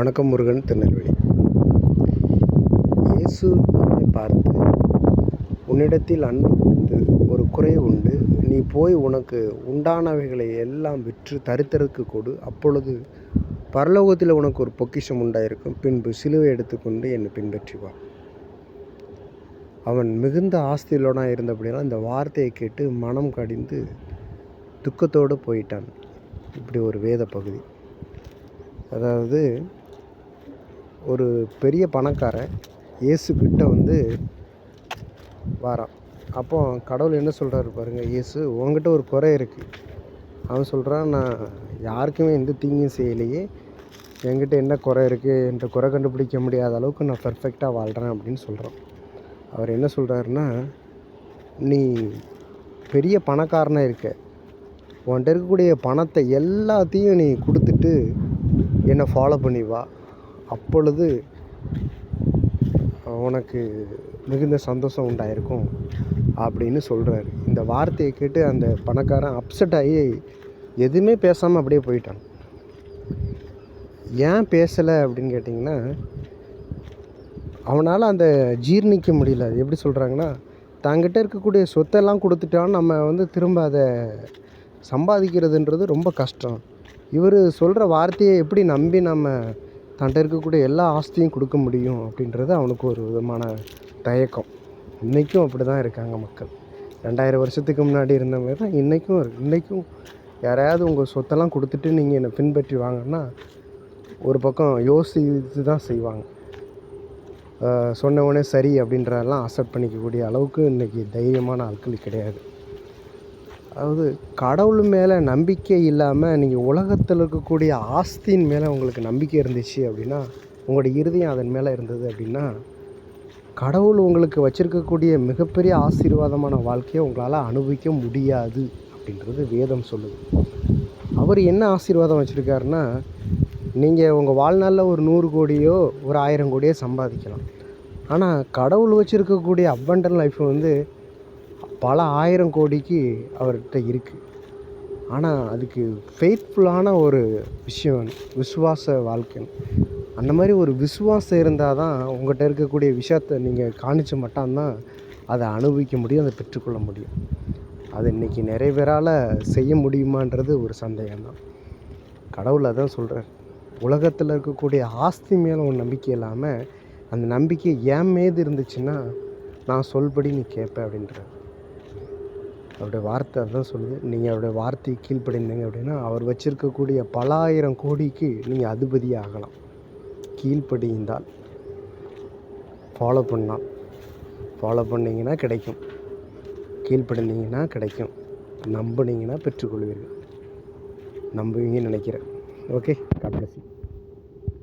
வணக்கம் முருகன் திருநெல்வேலி. இயேசு அவனை பார்த்து உன்னிடத்தில் அன்பு கூர்ந்து ஒரு குறை உண்டு. நீ போய் உனக்கு உண்டானவைகளை எல்லாம் விற்று தரித்திரருக்கு கொடு. அப்பொழுது பரலோகத்தில் உனக்கு ஒரு பொக்கிஷம் உண்டாயிருக்கும். பின்பு சிலுவை எடுத்துக்கொண்டு என்னை பின்பற்றி வா. அவன் மிகுந்த ஆஸ்தியிலோனாக இருந்தபடியெல்லாம் இந்த வார்த்தையை கேட்டு மனம் கடிந்து துக்கத்தோடு போயிட்டான். இப்படி ஒரு வேத பகுதி அதாவது ஒரு பெரிய பணக்காரன் இயேசுக்கிட்ட வந்து வாரான். அப்போ கடவுள் என்ன சொல்கிறாரு பாருங்கள் இயேசு உங்ககிட்ட ஒரு குறை இருக்குது அவன் சொல்கிறான் நான் யாருக்குமே எந்த தீங்கும் செய்யலையே. என்கிட்ட என்ன குறை இருக்குது என்ற குறை கண்டுபிடிக்க முடியாத அளவுக்கு நான் பர்ஃபெக்டாக வாழ்கிறேன் அப்படின்னு சொல்கிறான் அவர் என்ன சொல்கிறாருன்னா நீ பெரிய பணக்காரனாக இருக்க. உன்கிட்ட இருக்கக்கூடிய பணத்தை எல்லாத்தையும் நீ கொடுத்துட்டு என்னை ஃபாலோ பண்ணி வா. அப்பொழுது உனக்கு மிகுந்த சந்தோஷம் உண்டாயிருக்கும் அப்படின்னு சொல்கிறாரு இந்த வார்த்தையை கேட்டு அந்த பணக்காரன் அப்செட் ஆகி எதுவுமே பேசாமல் அப்படியே போயிட்டான். ஏன் பேசலை அப்படின்னு கேட்டிங்கன்னா அவனால் அந்த ஜீர்ணிக்க முடியல. அது எப்படி சொல்கிறாங்கன்னா தங்கிட்ட இருக்கக்கூடிய சொத்தெல்லாம் கொடுத்துட்டான்னு நம்ம வந்து திரும்ப அதை சம்பாதிக்கிறதுன்றது ரொம்ப கஷ்டம். இவர் சொல்கிற வார்த்தையை எப்படி நம்பி நம்ம தன்கிட்ட இருக்கக்கூடிய எல்லா ஆஸ்தியும் கொடுக்க முடியும் அப்படின்றது அவனுக்கு ஒரு விதமான தயக்கம். இன்றைக்கும் அப்படி தான் இருக்காங்க மக்கள். ரெண்டாயிரம் வருஷத்துக்கு முன்னாடி இருந்த மாதிரி தான் இன்றைக்கும் இன்றைக்கும் யாரையாவது உங்கள் சொத்தெல்லாம் கொடுத்துட்டு நீங்கள் என்னை பின்பற்றி வாங்கன்னா ஒரு பக்கம் யோசித்து தான் செய்வாங்க சொன்ன உடனே சரி அப்படின்றதெல்லாம் அக்செப்ட் பண்ணிக்கக்கூடிய அளவுக்கு இன்றைக்கி தைரியமான ஆட்கள் கிடையாது. அதாவது கடவுள் மேலே நம்பிக்கை இல்லாமல் நீங்கள் உலகத்தில் இருக்கக்கூடிய ஆஸ்தியின் மேலே உங்களுக்கு நம்பிக்கை இருந்துச்சு அப்படின்னா உங்களுடைய இருதயம் அதன் மேலே இருந்தது அப்படின்னா கடவுள் உங்களுக்கு வச்சுருக்கக்கூடிய மிகப்பெரிய ஆசீர்வாதமான வாழ்க்கையை உங்களால் அனுபவிக்க முடியாது அப்படின்றது வேதம் சொல்லுது. அவர் என்ன ஆசீர்வாதம் வச்சுருக்காருன்னா நீங்கள் உங்கள் வாழ்நாளில் ஒரு நூறு கோடியோ ஒரு ஆயிரம் கோடியோ சம்பாதிக்கலாம். ஆனால் கடவுள் வச்சுருக்கக்கூடிய அபண்டன் லைஃப் வந்து பல ஆயிரம் கோடிக்கு அவர்கிட்ட இருக்குது ஆனால் அதுக்கு ஃபெய்த்ஃபுல்லான ஒரு விஷயம் விசுவாச வாழ்க்கை அந்த மாதிரி ஒரு விசுவாசம் இருந்தால் தான் உங்கள்கிட்ட இருக்கக்கூடிய விஷயத்தை நீங்கள் காணிச்ச மட்டும்தான் அதை அனுபவிக்க முடியும் அதை பெற்றுக்கொள்ள முடியும். அது இன்றைக்கி நிறைய பேரால் செய்ய முடியுமான்றது ஒரு சந்தேகம் தான். கடவுள் அதான் சொல்கிறார் உலகத்தில் இருக்கக்கூடிய ஆஸ்தி மேலே ஒரு நம்பிக்கை இல்லாமல் அந்த நம்பிக்கை என் மீது இருந்துச்சுன்னா நான் சொல்படி நீ கேட்ப அப்படின்றார். அவருடைய வார்த்தை அதுதான் சொல்லுது. நீங்கள் அவருடைய வார்த்தை கீழ்ப்படிந்தீங்க அப்படின்னா அவர் வச்சுருக்கக்கூடிய பல ஆயிரம் கோடிக்கு நீங்கள் அதிபதி ஆகலாம் கீழ்ப்படிந்தால் ஃபாலோ பண்ணால் ஃபாலோ பண்ணிங்கன்னா கிடைக்கும். கீழ்ப்படிந்தீங்கன்னா கிடைக்கும். நம்புனீங்கன்னா பெற்றுக்கொள்வீர்கள். நம்புவீங்கன்னு நினைக்கிறேன். Okay God plus